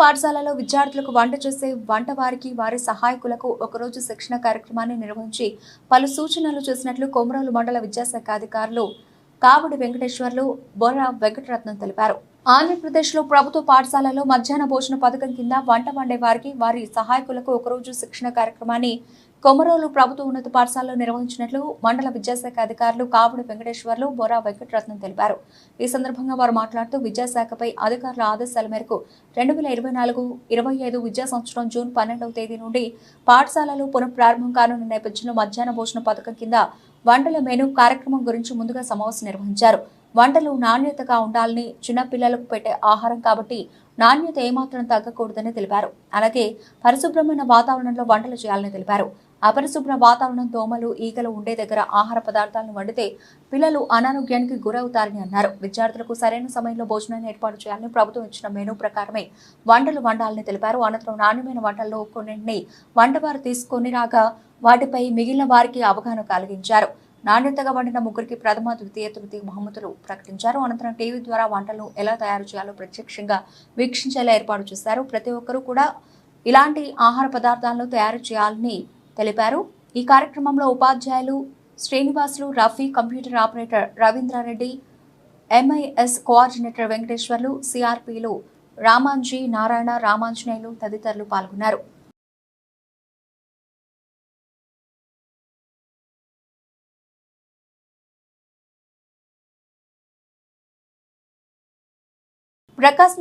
పాఠశాలలో విద్యార్థులకు వంట చేసే వంట వారికి వారి సహాయకులకు ఒకరోజు శిక్షణ కార్యక్రమాన్ని నిర్వహించి పలు సూచనలు చేసినట్లు కొమరోలు మండల విద్యాశాఖ అధికారులు కావడి వెంకటేశ్వర్లు బొర్ర వెంకటరత్నం తెలిపారు. ఆంధ్రప్రదేశ్లో ప్రభుత్వ పాఠశాలలో మధ్యాహ్న భోజన పథకం కింద వంట వండే వారికి వారి సహాయకులకు ఒకరోజు శిక్షణ కార్యక్రమాన్ని కొమరోలు ప్రభుత్వ ఉన్నత పాఠశాలలో నిర్వహించినట్లు మండల విద్యాశాఖ అధికారులు కావుడి వెంకటేశ్వర్లు బొరా వెంకటరత్నం తెలిపారు. ఈ సందర్భంగా వారు మాట్లాడుతూ విద్యాశాఖపై అధికారుల ఆదేశాల మేరకు రెండు వేల ఇరవై నాలుగు ఇరవై ఐదు విద్యా సంవత్సరం జూన్ పన్నెండవ తేదీ నుండి పాఠశాలలు పునఃప్రారంభం కానున్న నేపథ్యంలో మధ్యాహ్న భోజన పథకం కింద వంటల మెను కార్యక్రమం గురించి ముందుగా సమావేశం నిర్వహించారు. వంటలు నాణ్యతగా ఉండాలని చిన్నపిల్లలకు పెట్టే ఆహారం కాబట్టి నాణ్యత ఏమాత్రం తగ్గకూడదని తెలిపారు. అలాగే పరిశుభ్రమైన వాతావరణంలో వంటలు చేయాలని తెలిపారు. అపరిశుభ్ర వాతావరణం దోమలు ఈగలు ఉండే దగ్గర ఆహార పదార్థాలను వండితే పిల్లలు అనారోగ్యానికి గురవుతారని అన్నారు. విద్యార్థులకు సరైన సమయంలో భోజనాన్ని ఏర్పాటు చేయాలని ప్రభుత్వం ఇచ్చిన మెనూ ప్రకారమే వంటలు వండాలని తెలిపారు. అనంతరం నాణ్యమైన వంటల్లో కొన్నింటిని వంటవారు తీసుకొని రాగా వాటిపై మిగిలిన వారికి అవగాహన కలిగించారు. నాణ్యతగా వండిన ముగ్గురికి ప్రథమ ద్వితీయ తృతీయ బహుమతులు ప్రకటించారు. అనంతరం టీవీ ద్వారా వంటలు ఎలా తయారు చేయాలో ప్రత్యక్షంగా వీక్షించేలా ఏర్పాటు చేశారు. ప్రతి ఒక్కరూ కూడా ఇలాంటి ఆహార పదార్థాలను తయారు చేయాలని తెలిపారు. ఈ కార్యక్రమంలో ఉపాధ్యాయులు Srinivasulu Rafi computer operator Ravindra Reddy MIS coordinator Venkateswarlu సిఆర్పిలు Ramanji Narayana Ramanjaneyulu తదితరులు పాల్గొన్నారు. ప్రకాశం